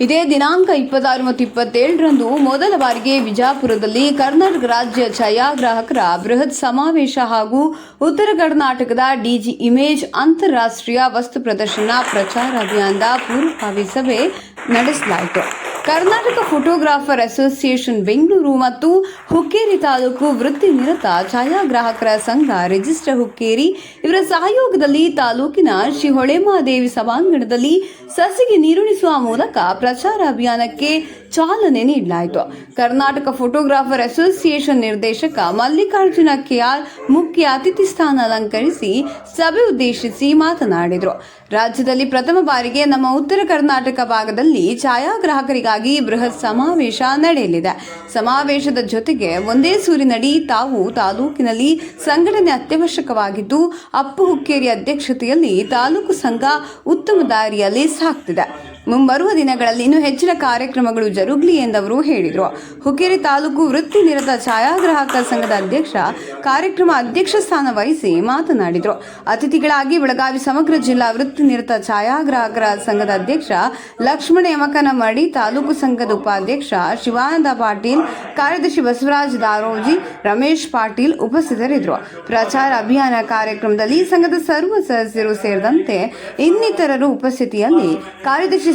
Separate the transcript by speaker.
Speaker 1: ಇದೇ ದಿನಾಂಕ ಇಪ್ಪತ್ತಾರು ಮತ್ತು ಇಪ್ಪತ್ತೇಳರಂದು ಮೊದಲ ಬಾರಿಗೆ ವಿಜಾಪುರದಲ್ಲಿ ಕರ್ನಾಟಕ ರಾಜ್ಯ ಛಾಯಾಗ್ರಾಹಕರ ಬೃಹತ್ ಸಮಾವೇಶ ಹಾಗೂ ಉತ್ತರ ಕರ್ನಾಟಕದ ಡಿಜಿ ಇಮೇಜ್ ಅಂತಾರಾಷ್ಟ್ರೀಯ ವಸ್ತು ಪ್ರದರ್ಶನ ಪ್ರಚಾರ ಅಭಿಯಾನದ ಪೂರ್ವಭಾವಿ ಸಭೆ ನಡೆಸಲಾಯಿತು. ಕರ್ನಾಟಕ ಫೋಟೋಗ್ರಾಫರ್ ಅಸೋಸಿಯೇಷನ್ ಬೆಂಗಳೂರು ಮತ್ತು ಹುಕ್ಕೇರಿ ತಾಲೂಕು ವೃತ್ತಿ ನಿರತ ಛಾಯಾಗ್ರಾಹಕರ ಸಂಘ ರಿಜಿಸ್ಟರ್ ಹುಕ್ಕೇರಿ ಇವರ ಸಹಯೋಗದಲ್ಲಿ ತಾಲೂಕಿನ ಶ್ರೀ ಹೊಳೆಮಹಾದೇವಿ ಸಭಾಂಗಣದಲ್ಲಿ ಸಸಿಗೆ ನೀರುಣಿಸುವ ಮೂಲಕ ಪ್ರಚಾರ ಅಭಿಯಾನಕ್ಕೆ ಚಾಲನೆ ನೀಡಲಾಯಿತು. ಕರ್ನಾಟಕ ಫೋಟೋಗ್ರಾಫರ್ ಅಸೋಸಿಯೇಷನ್ ನಿರ್ದೇಶಕ ಮಲ್ಲಿಕಾರ್ಜುನ ಕೆಆರ್ ಮುಖ್ಯ ಅತಿಥಿ ಸ್ಥಾನ ಅಲಂಕರಿಸಿ ಸಭೆ ಉದ್ದೇಶಿಸಿ ಮಾತನಾಡಿದರು. ರಾಜ್ಯದಲ್ಲಿ ಪ್ರಥಮ ಬಾರಿಗೆ ನಮ್ಮ ಉತ್ತರ ಕರ್ನಾಟಕ ಭಾಗದಲ್ಲಿ ಛಾಯಾಗ್ರಾಹಕರಿಗಾಗಿ ಬೃಹತ್ ಸಮಾವೇಶ ನಡೆಯಲಿದೆ. ಸಮಾವೇಶದ ಜೊತೆಗೆ ಒಂದೇ ಸೂರಿನಡಿ ತಾವು ತಾಲೂಕಿನಲ್ಲಿ ಸಂಘಟನೆ ಅತ್ಯವಶ್ಯಕವಾಗಿದ್ದು, ಅಪ್ಪು ಹುಕ್ಕೇರಿ ಅಧ್ಯಕ್ಷತೆಯಲ್ಲಿ ತಾಲೂಕು ಸಂಘ ಉತ್ತಮ ದಾರಿಯಲ್ಲಿ ಸಾಗ್ತಿದೆ ಮುಂಬರುವ ದಿನಗಳಲ್ಲಿ ಇನ್ನೂ ಹೆಚ್ಚಿನ ಕಾರ್ಯಕ್ರಮಗಳು ಜರುಗಲಿ ಎಂದವರು ಹೇಳಿದರು. ಹುಕ್ಕೇರಿ ತಾಲೂಕು ವೃತ್ತಿ ನಿರತ ಛಾಯಾಗ್ರಾಹಕ ಸಂಘದ ಅಧ್ಯಕ್ಷ, ಕಾರ್ಯಕ್ರಮ ಅಧ್ಯಕ್ಷ ಸ್ಥಾನ ವಹಿಸಿ ಮಾತನಾಡಿದರು. ಅತಿಥಿಗಳಾಗಿ ಬೆಳಗಾವಿ ಸಮಗ್ರ ಜಿಲ್ಲಾ ವೃತ್ತಿ ನಿರತ ಛಾಯಾಗ್ರಾಹಕರ ಸಂಘದ ಅಧ್ಯಕ್ಷ, ಲಕ್ಷ್ಮಣ ಯಮಕನಮಡಿ ತಾಲೂಕು ಸಂಘದ ಉಪಾಧ್ಯಕ್ಷ ಶಿವಾನಂದ ಪಾಟೀಲ್, ಕಾರ್ಯದರ್ಶಿ ಬಸವರಾಜ್ ದಾರೋಜಿ, ರಮೇಶ್ ಪಾಟೀಲ್ ಉಪಸ್ಥಿತರಿದ್ದರು. ಪ್ರಚಾರ ಅಭಿಯಾನ ಕಾರ್ಯಕ್ರಮದಲ್ಲಿ ಸಂಘದ ಸರ್ವ ಸದಸ್ಯರು ಸೇರಿದಂತೆ ಇನ್ನಿತರರು ಉಪಸ್ಥಿತಿಯಲ್ಲಿ ಕಾರ್ಯದರ್ಶಿ